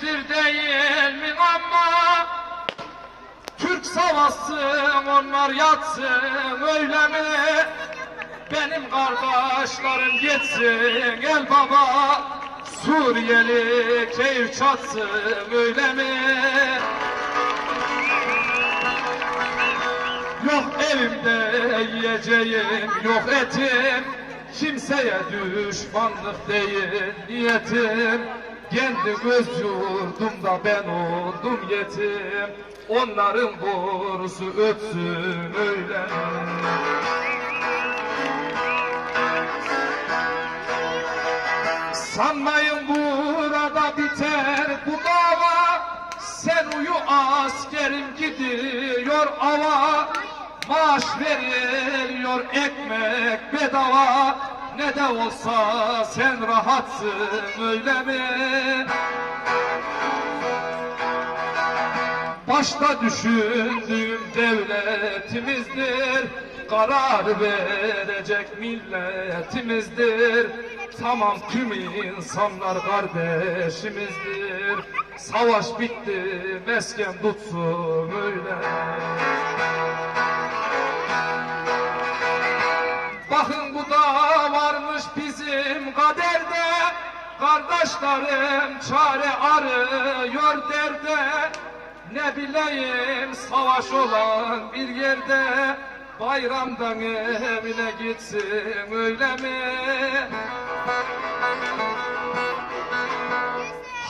geçmiştir değil mi ama Türk savaşsın onlar yatsın öyle mi? Benim kardeşlerim yetsin gel baba Suriyeli keyif çatsın öyle mi? Yok evimde yiyeceğim yok etim Kimseye düşmanlık değil niyetim kendi göz yurdumda ben oldum yetim. Onların borusu ötsün öyle. Sanmayın burada biter bu dava. Sen uyu askerim gidiyor ava. Maaş veriyor ekmek bedava Ne de olsa sen rahatsın öyle mi? Başta düşündüğüm devletimizdir Karar verecek milletimizdir. Tamam tüm insanlar kardeşimizdir. Savaş bitti mesken tutsun öyle. Bakın bu da varmış bizim kaderde Kardeşlerim çare arıyor derde Ne bileyim savaş olan bir yerde Bayramdan evine gitsin öyle mi?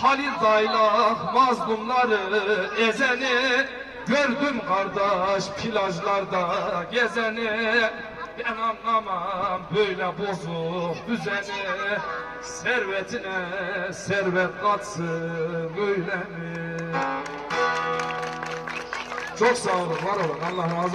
Halil Daylak mazlumları ezeni Gördüm kardeş plajlarda gezeni Ben anlamam böyle bozuk düzeni Servetine servet katsın öyle mi? Çok sağ olun, var olun. Allah razı olsun.